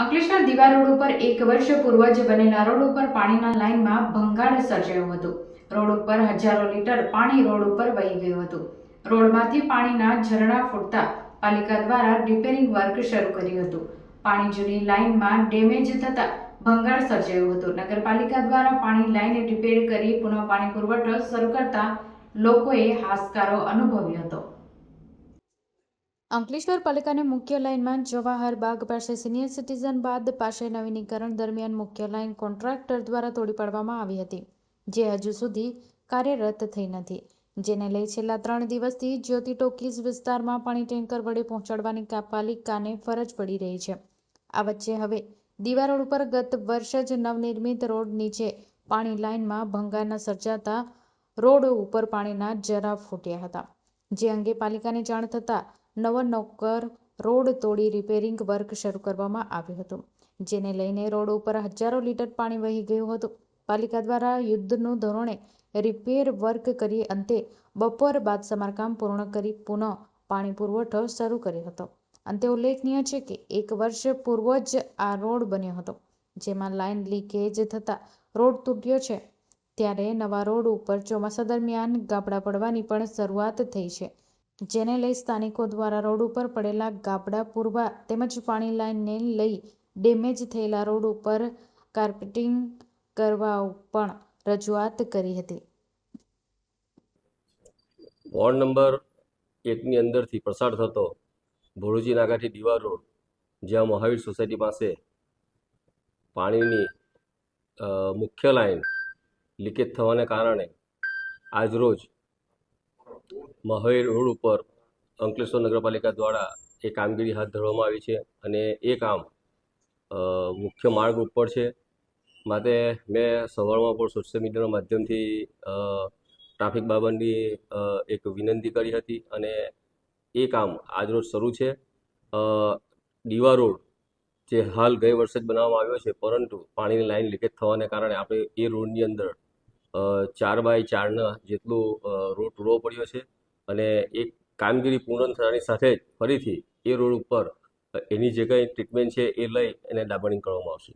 અંકલેશ્વર દીવા રોડ ઉપર એક વર્ષ પૂર્વ જ બનેલા રોડ ઉપર પાણીના લાઇનમાં ભંગાણ સર્જાયું હતું. રોડ ઉપર હજારો લીટર પાણી રોડ ઉપર વહી ગયું હતું. રોડમાંથી પાણીના ઝરણા ફૂટતા પાલિકા દ્વારા રિપેરિંગ વર્ક શરૂ કર્યું હતું. પાણી જૂની લાઇનમાં ડેમેજ થતા ભંગાણ સર્જાયું હતું. નગરપાલિકા દ્વારા પાણી લાઇન રિપેર કરી પુનઃ પાણી પુરવઠો શરૂ કરતા લોકોએ હાશકારો અનુભવ્યો હતો. અંકલેશ્વર પાલિકાની મુખ્ય લાઇનમાં જવાહર બાગ પાસે સિનિયર સિટીઝન બાદ પાસે નવીનીકરણ દરમિયાન મુખ્ય લાઇન કોન્ટ્રાક્ટર દ્વારા તોડી પાડવામાં આવી હતી, જે હજુ સુધી કાર્યરત થઈ નથી. જેને લઈ છેલ્લા ત્રણ દિવસથી જ્યોતિ ટોકીઝ વિસ્તારમાં પાણી ટેન્કર વડે પહોંચાડવાની પાલિકાને ફરજ પડી રહી છે. આ વચ્ચે હવે દીવા ઉપર ગત વર્ષ જ નવનિર્મિત રોડ નીચે પાણી લાઇનમાં ભંગારના સર્જાતા રોડ ઉપર પાણીના જરા ફૂટ્યા હતા. જે અંગે પાલિકાને જાણ થતાં નવો નોકર, રોડ તોડી રિપેરિંગ વર્ક શરૂ કરવામાં આવ્યું હતું, જેને લઈને રોડ ઉપર હજારો લીટર પાણી વહી ગયું હતું. પાલિકા દ્વારા યુદ્ધનું ધોરણે રિપેર વર્ક કરી અંતે બપોર બાદ સમારકામ પૂર્ણ કરી પુનઃ પાણી પુરવઠો શરૂ કર્યો હતો. અંતે ઉલ્લેખનીય છે કે એક વર્ષ પૂર્વ જ આ રોડ બન્યો હતો, જેમાં લાઇન લીકેજ થતાં રોડ તૂટ્યો છે. ત્યારે નવા રોડ ઉપર ચોમાસા દરમિયાન ગાબડા પડવાની પણ શરૂઆત થઈ છે. જેને લઈ સ્થાનિકો દ્વારા રોડ ઉપર પડેલા ગાબડા, પૂરવા તેમજ પાણી લાઇનને લઈ ડેમેજ થયેલા રોડ ઉપર કાર્પેટિંગ કરવા પણ રજૂઆત કરી હતી. વોર્ડ નંબર એકની અંદરથી પસાર થતો ભોળુજી નાગાઠી દિવાર રોડ, જ્યાં મહાવીર સોસાયટી પાસે પાણીની મુખ્ય લાઇન લીકેજ થવાને કારણે આજરોજ મહાવીર રોડ ઉપર અંકલેશ્વર નગરપાલિકા દ્વારા એ કામગીરી હાથ ધરવામાં આવી છે અને એ કામ મુખ્ય માર્ગ ઉપર છે. માટે મેં સવારમાં પણ સોશિયલ મીડિયાના માધ્યમથી ટ્રાફિક બાબતની એક વિનંતી કરી હતી અને એ કામ આજરોજ શરૂ છે. દીવા રોડ જે હાલ ગઈ વર્ષે જ બનાવવામાં આવ્યો છે, પરંતુ પાણીની લાઈન લીકેજ થવાને કારણે આપણે એ રોડની અંદર ચાર બાય ચારના જેટલું રોડ પૂરો પડ્યો છે અને એ કામગીરી પૂર્ણ થવાની સાથે જ ફરીથી એ રોડ ઉપર એની જે કંઈ ટ્રીટમેન્ટ છે એ લઈ એને ડાબરિંગ કરવામાં આવશે.